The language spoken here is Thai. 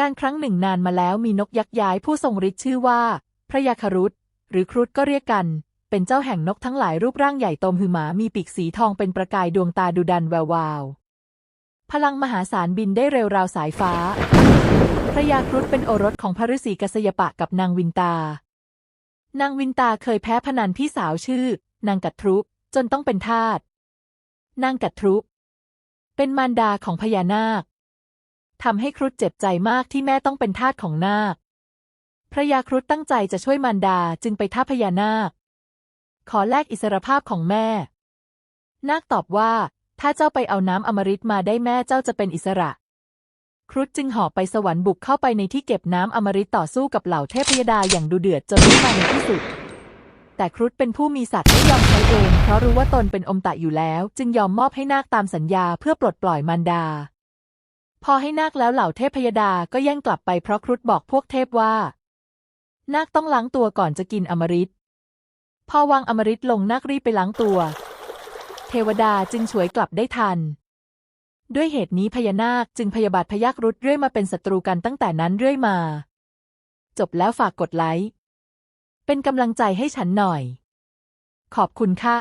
การครั้งหนึ่งนานมาแล้วมีนกยักษ์ย้ายผู้ทรงฤทธิ์ชื่อว่า พระยาครุฑหรือครุฑก็เรียกกัน เป็นเจ้าแห่งนกทั้งหลายรูปร่างใหญ่โตมหือหมามีปีกสีทองเป็นประกายดวงตาดุดันแวววาว พลังมหาศาลบินได้เร็วราวสายฟ้า พระยาครุฑเป็นโอรสของพระฤาษีกัสยปะกับนางวินตา นางวินตาเคยแพ้พนันพี่สาวชื่อ นางกัตทรุจนต้องเป็นทาสนางกัตทรุเป็นมารดาของพญานาค ทำให้ครุฑเจ็บใจมากที่แม่ต้องเป็นทาสของนาค พระยาครุฑตั้งใจจะช่วยมารดาจึงไปท้าพญานาค ขอแลกอิสรภาพของแม่ นาคตอบว่า ถ้าเจ้าไปเอาน้ำอมฤตมาได้แม่เจ้าจะเป็นอิสระ ครุฑจึงหาะไปสวรรค์บุกเข้าไปในที่เก็บน้ำอมฤตต่อสู้กับเหล่าเทพยดาอย่างดุเดือดจนได้มาในที่สุด แต่ครุฑเป็นผู้มีสัตว์ไม่ยอมใช้เอง เพราะรู้ว่าตนเป็นอมตะอยู่แล้ว จึงยอมมอบให้นาคตามสัญญาเพื่อปลดปล่อยมารดา พอให้นาคแล้วเหล่าเทพพยดาก็แย่งกลับไปเพราะครุฑบอกพวกเทพว่า นาคต้องล้างตัวก่อนจะกินอมฤตพอวางอมฤตลงนาครีบไปล้างตัว เทวดาจึงฉวยกลับได้ทัน ด้วยเหตุนี้พญานาคจึงพยาบาทพยักรุดเรื่อยมาเป็นศัตรูกันตั้งแต่นั้นเรื่อยมา จบแล้วฝากกดไลค์เป็นกำลังใจให้ฉันหน่อย ขอบคุณค่ะ